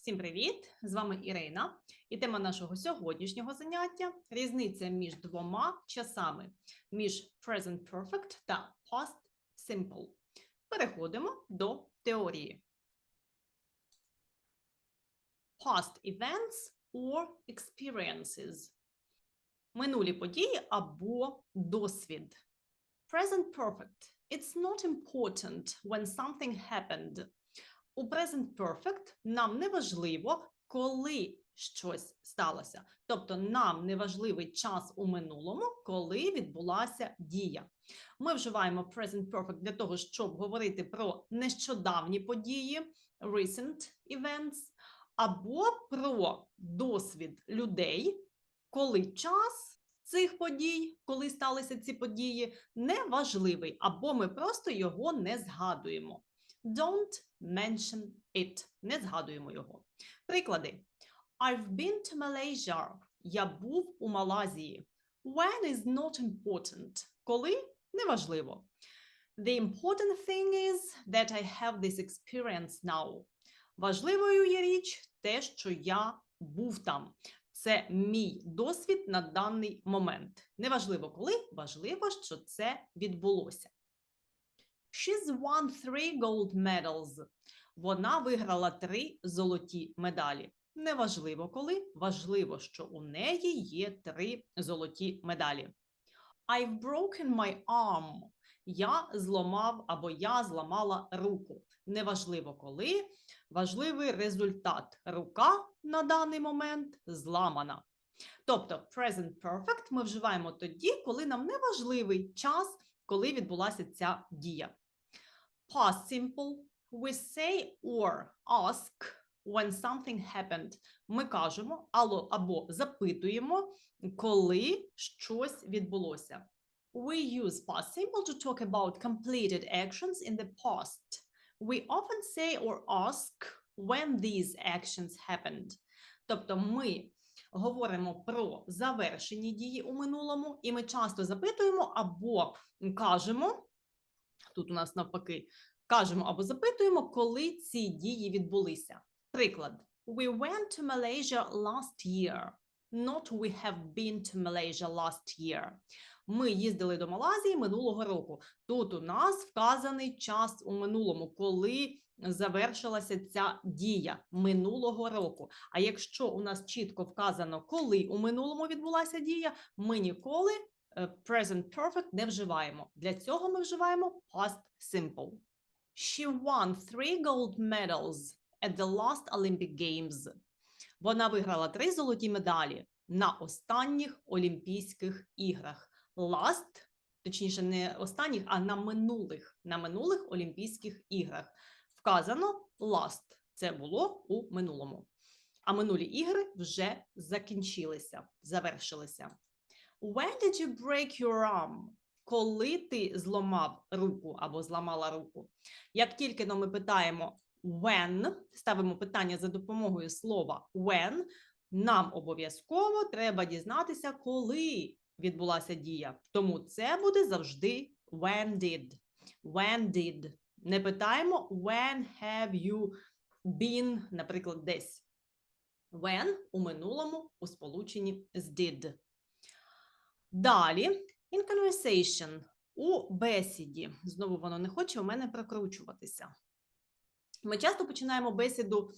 Всім привіт! З вами Ірина. І тема нашого сьогоднішнього заняття різниця між двома часами між present perfect та past simple. Переходимо до теорії. Past events or experiences. Минулі події або досвід. Present perfect. It's not important when something happened. У present perfect нам не важливо, коли щось сталося. Тобто нам не важливий час у минулому, коли відбулася дія. Ми вживаємо present perfect для того, щоб говорити про нещодавні події, recent events, або про досвід людей, коли час цих подій, коли сталися ці події, не важливий, або ми просто його не згадуємо. Don't mention it. Не згадуємо його. Приклади. I've been to Malaysia. Я був у Малайзії. When is not important. Коли? Неважливо. The important thing is that I have this experience now. Важливою є річ те, що я був там. Це мій досвід на даний момент. Неважливо коли, важливо, що це відбулося. She's won three gold medals. Вона виграла три золоті медалі. Неважливо коли, важливо, що у неї є три золоті медалі. I've broken my arm. Я зламав або я зламала руку. Неважливо коли, важливий результат. Рука на даний момент зламана. Тобто present perfect ми вживаємо тоді, коли нам не важливий час, коли відбулася ця дія. Past simple we say or ask when something happened. Ми кажемо або, або запитуємо, коли щось відбулося. We use past simple to talk about completed actions in the past. We often say or ask when these actions happened. Тобто ми говоримо про завершені дії у минулому, і ми часто запитуємо або кажемо, тут у нас навпаки, кажемо або запитуємо, коли ці дії відбулися. Приклад: We went to Malaysia last year. Not we have been to Malaysia last year. Ми їздили до Малайзії минулого року. Тут у нас вказаний час у минулому, коли завершилася ця дія минулого року. А якщо у нас чітко вказано, коли у минулому відбулася дія, ми ніколи present perfect не вживаємо. Для цього ми вживаємо past simple. She won three gold medals at the last Olympic Games. Вона виграла три золоті медалі на останніх Олімпійських іграх. Last, точніше, не останніх, а на минулих, на минулих Олімпійських іграх. Вказано last. Це було у минулому. А минулі ігри вже закінчилися, завершилися. When did you break your arm? Коли ти зламав руку або зламала руку? Як тільки но ми питаємо when, ставимо питання за допомогою слова when, нам обов'язково треба дізнатися, коли відбулася дія. Тому це буде завжди when did. When did. Не питаємо when have you been, наприклад, десь. When у минулому у сполученні з did. Далі in conversation у бесіді. Знову воно не хоче у мене прокручуватися. Ми часто починаємо бесіду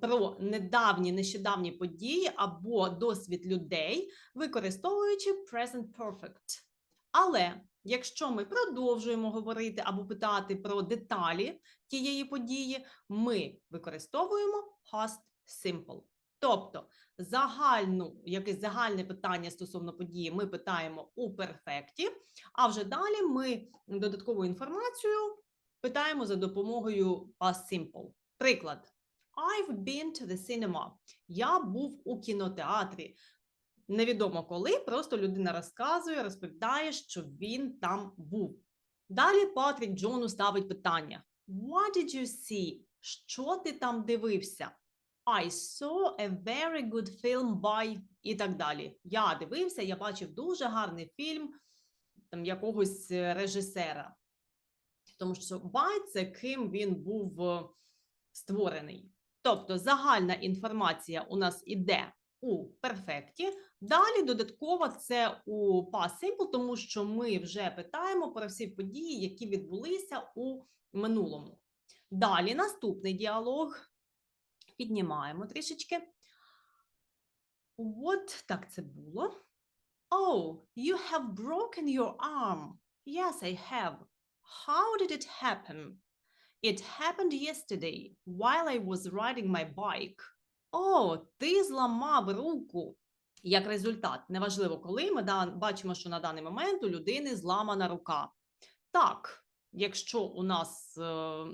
про недавні, нещодавні події або досвід людей, використовуючи present perfect. Але якщо ми продовжуємо говорити або питати про деталі тієї події, ми використовуємо past simple. Тобто загальну, якесь загальне питання стосовно події ми питаємо у перфекті, а вже далі ми додаткову інформацію питаємо за допомогою past simple. Приклад. I've been to the cinema. Я був у кінотеатрі. Невідомо коли, просто людина розказує, розповідає, що він там був. Далі Патрік Джону ставить питання: What did you see? Що ти там дивився? I saw a very good film by і так далі. Я дивився, я бачив дуже гарний фільм там якогось е, режисера. Тому що by – це ким він був е, створений. Тобто загальна інформація у нас іде у перфекті. Далі додатково це у past simple, тому що ми вже питаємо про всі події, які відбулися у минулому. Далі наступний діалог. Піднімаємо трішечки. От так це було. Oh, you have broken your arm. Yes, I have. How did it happen? It happened yesterday while I was riding my bike. О, ти зламав руку. Як результат, неважливо коли, ми бачимо, що на даний момент у людини зламана рука. Так, якщо у нас е,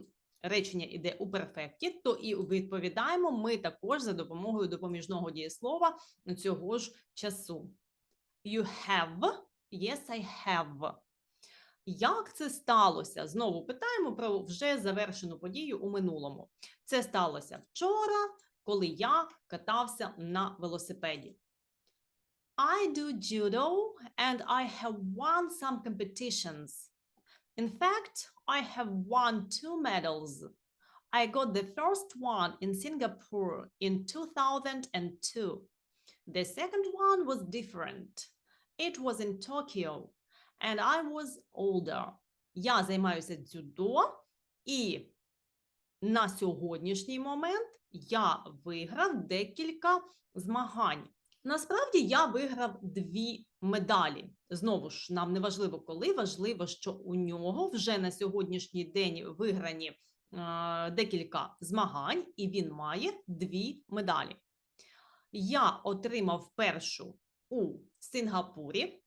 речення іде у перфекті, то і відповідаємо ми також за допомогою допоміжного дієслова цього ж часу. You have, yes, I have. Як це сталося? Знову питаємо про вже завершену подію у минулому. Це сталося вчора, коли я катався на велосипеді. I do judo and I have won some competitions. In fact, I have won two medals. I got the first one in Singapore in 2002. The second one was different. It was in Tokyo, and I was older. Я займаюся дзюдо, і на сьогоднішній момент я виграв декілька змагань. Насправді я виграв дві медалі. Знову ж, нам не важливо коли, важливо, що у нього вже на сьогоднішній день виграні е, декілька змагань, і він має дві медалі. Я отримав першу у Сингапурі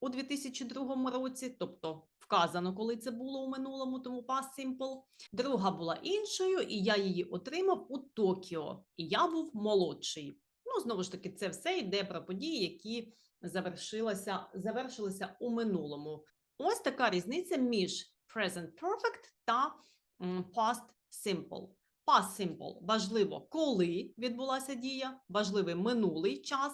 у 2002 році, тобто вказано, коли це було у минулому, тому past simple. Друга була іншою, і я її отримав у Токіо, і я був молодший. Знову ж таки, це все йде про події, які завершилися, завершилися у минулому. Ось така різниця між present perfect та past simple. Past simple важливо, коли відбулася дія, важливий минулий час,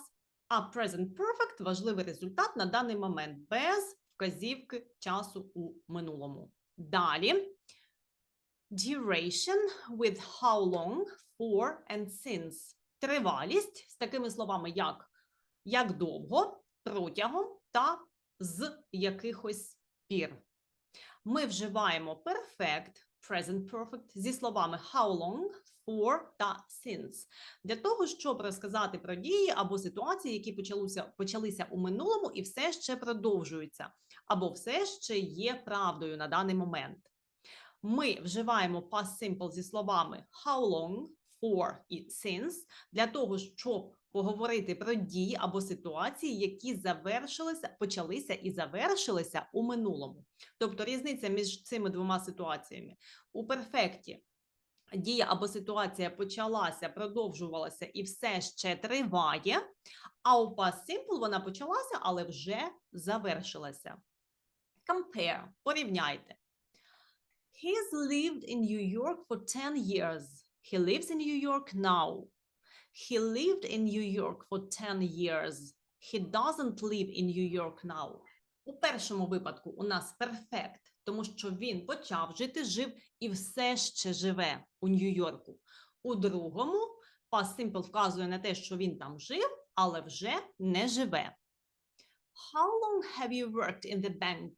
а present perfect важливий результат на даний момент без вказівки часу у минулому. Далі duration with how long, for and since. Тривалість з такими словами, як як довго, протягом та з якихось пір. Ми вживаємо perfect, present perfect зі словами how long, for та since для того, щоб розказати про дії або ситуації, які почалися, почалися у минулому і все ще продовжуються, або все ще є правдою на даний момент. Ми вживаємо past simple зі словами how long, for і since для того, щоб поговорити про дії або ситуації, які завершилися, почалися і завершилися у минулому. Тобто різниця між цими двома ситуаціями у перфекті. Дія або ситуація почалася, продовжувалася і все ще триває. А у past simple вона почалася, але вже завершилася. Compare. Порівняйте. He's lived in New York for 10 years. He lives in New York now. He lived in New York for 10 years. He doesn't live in New York now. У першому випадку у нас перфект, тому що він почав жити, жив і все ще живе у Нью-Йорку. У другому past simple вказує на те, що він там жив, але вже не живе. How long have you worked in the bank?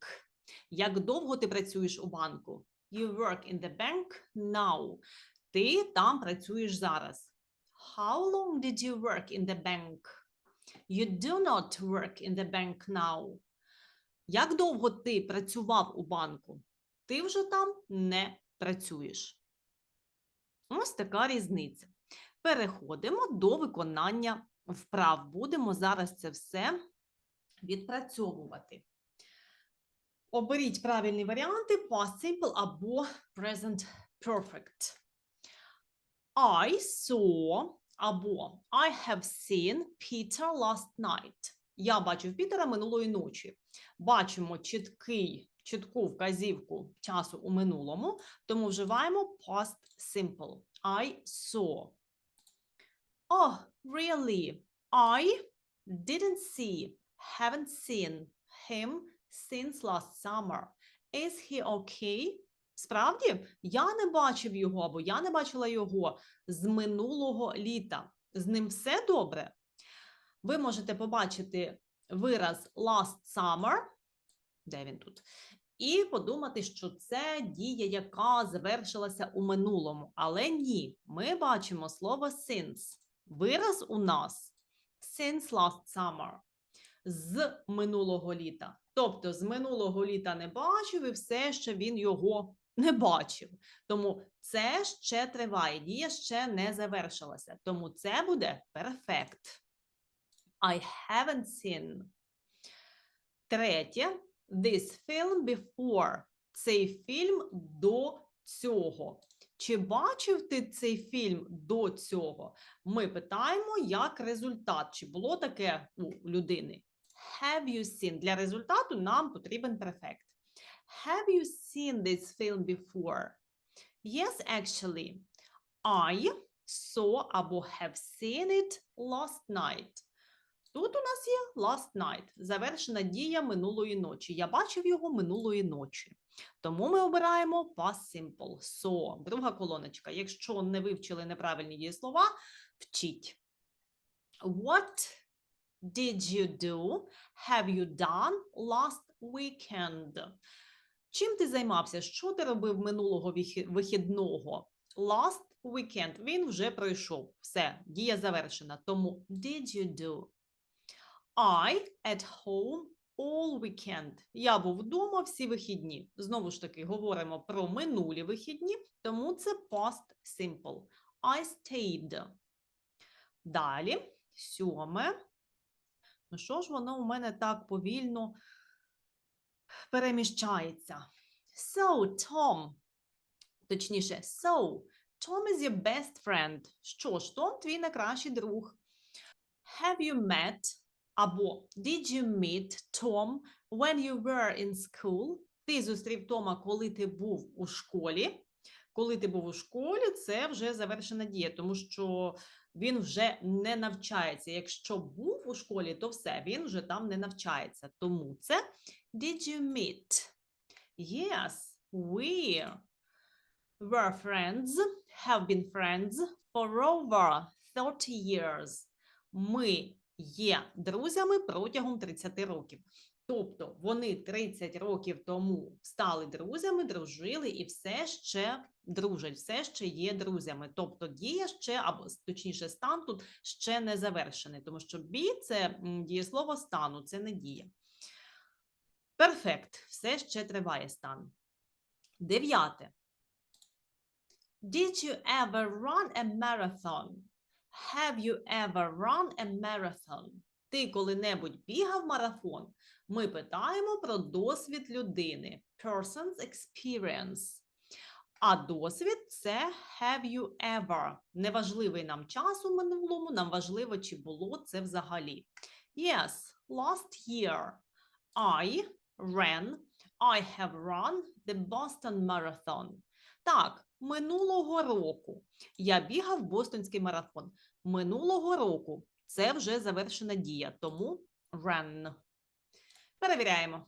Як довго ти працюєш у банку? You work in the bank now. Ти там працюєш зараз. How long did you work in the bank? You do not work in the bank now. Як довго ти працював у банку? Ти вже там не працюєш. Ось така різниця. Переходимо до виконання вправ. Будемо зараз це все відпрацьовувати. Оберіть правильні варіанти past simple або present perfect. I saw або I have seen Peter last night. Я бачив Пітера минулої ночі. Бачимо чіткий, чітку вказівку часу у минулому, тому вживаємо past simple. I saw. Oh, really? I didn't see, haven't seen him since last summer. Is he okay? Справді, я не бачив його або я не бачила його з минулого літа. З ним все добре. Ви можете побачити вираз last summer, де він тут, і подумати, що це дія, яка завершилася у минулому. Але ні, ми бачимо слово since. Вираз у нас since last summer. З минулого літа. Тобто з минулого літа не бачив і все ще він його не бачив. Тому це ще триває, дія ще не завершилася. Тому це буде perfect. I haven't seen. Третє. This film before. Цей фільм до цього. Чи бачив ти цей фільм до цього? Ми питаємо як результат. Чи було таке у людини? Have you seen? Для результату нам потрібен префект. Have you seen this film before? Yes, actually. I saw або have seen it last night. Тут у нас є last night, завершена дія минулої ночі. Я бачив його минулої ночі. Тому ми обираємо past simple. So, друга колоночка. Якщо не вивчили неправильні дієслова, вчіть. What did you do? Have you done last weekend? Чим ти займався? Що ти робив минулого вихідного? Last weekend. Він вже пройшов. Все, дія завершена. Тому did you do? I at home all weekend. Я був вдома всі вихідні. Знову ж таки, говоримо про минулі вихідні, тому це past simple. I stayed. Далі, сьоме. Ну що ж воно у мене так повільно переміщається? So, Tom. Точніше, so, Tom is your best friend. Що ж, Том твій найкращий друг. Have you met або Did you meet Tom when you were in school? Ти зустрів Тома, коли ти був у школі. Коли ти був у школі, це вже завершена дія, тому що він вже не навчається. Якщо був у школі, то все, він вже там не навчається. Тому це Did you meet? Yes, we were friends, have been friends for over 30 years. Ми є друзями протягом 30 років. Тобто вони 30 років тому стали друзями, дружили і все ще дружать, все ще є друзями. Тобто дія ще, або точніше, стан тут ще не завершений, тому що be – це дієслово стану, це не дія. Перфект, все ще триває стан. Дев'яте. Did you ever run a marathon? Have you ever run a marathon? Ти коли-небудь бігав марафон? Ми питаємо про досвід людини. Person's experience. А досвід це have you ever. Неважливий нам час у минулому, нам важливо, чи було це взагалі. Yes, last year I ran, I have run the Boston Marathon. Так, минулого року я бігав Бостонський марафон. Минулого року це вже завершена дія, тому ran. Перевіряємо.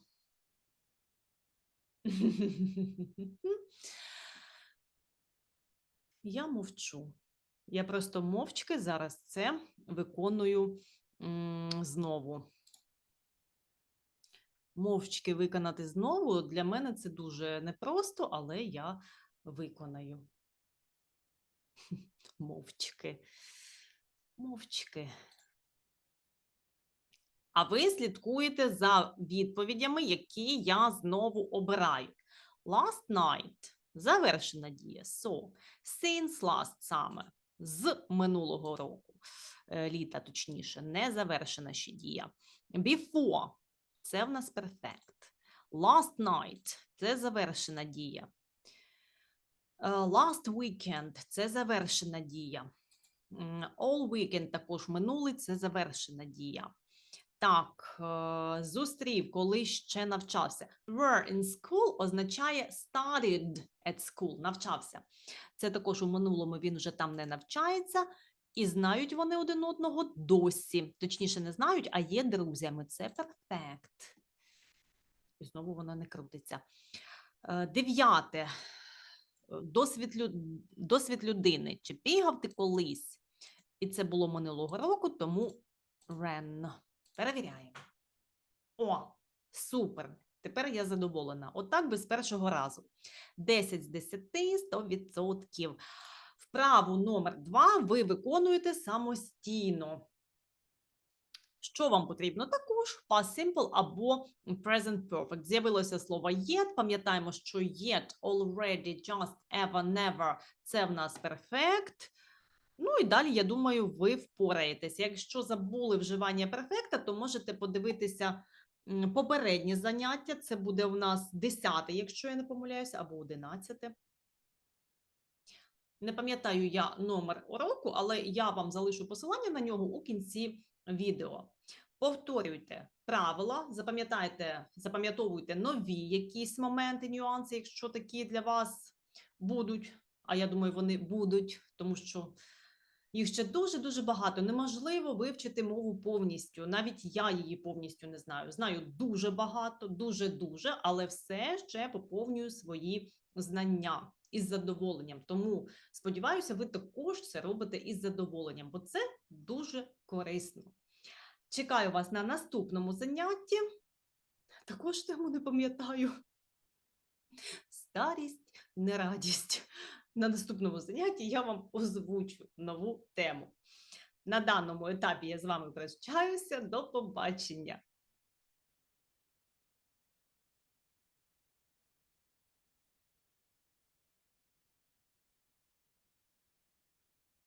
Я мовчу. Я просто мовчки зараз це виконую знову. Мовчки виконати знову для мене це дуже непросто, але я виконаю. Мовчки. Мовчки. А ви слідкуєте за відповідями, які я знову обираю. Last night завершена дія. So, since last summer з минулого року, е, літа точніше, не завершена ще дія. Before це в нас perfect. Last night це завершена дія. Е, Last weekend це завершена дія. All weekend також минулий це завершена дія. Так, е, зустрів, коли ще навчався. Were in school означає studied at school, навчався. Це також у минулому він вже там не навчається, і знають вони один одного досі. Точніше, не знають, а є друзями. Це перфект. І знову воно не крутиться. Е, Дев'яте. досвід, лю- досвід людини. Чи бігав ти колись? І це було минулого року, тому ran. Перевіряємо. О, супер. Тепер я задоволена. Отак без першого разу. 10 з 10 – 100%. Вправу номер 2 ви виконуєте самостійно. Що вам потрібно? Також past simple або present perfect. З'явилося слово yet. Пам'ятаємо, що yet, already, just, ever, never – це в нас perfect. Ну і далі, я думаю, ви впораєтеся. Якщо забули вживання перфекта, то можете подивитися м, попередні заняття. Це буде у нас 10, якщо я не помиляюся, або 11. Не пам'ятаю я номер уроку, але я вам залишу посилання на нього у кінці відео. Повторюйте правила, запам'ятайте, запам'ятовуйте нові якісь моменти, нюанси, якщо такі для вас будуть. А я думаю, вони будуть, тому що їх ще дуже-дуже багато. Неможливо вивчити мову повністю. Навіть я її повністю не знаю. Знаю дуже багато, дуже-дуже, але все ще поповнюю свої знання із задоволенням. Тому сподіваюся, ви також це робите із задоволенням, бо це дуже корисно. Чекаю вас на наступному занятті. Також тему не пам'ятаю. Старість, не радість. На наступному занятті я вам озвучу нову тему. На даному етапі я з вами прощаюся. До побачення.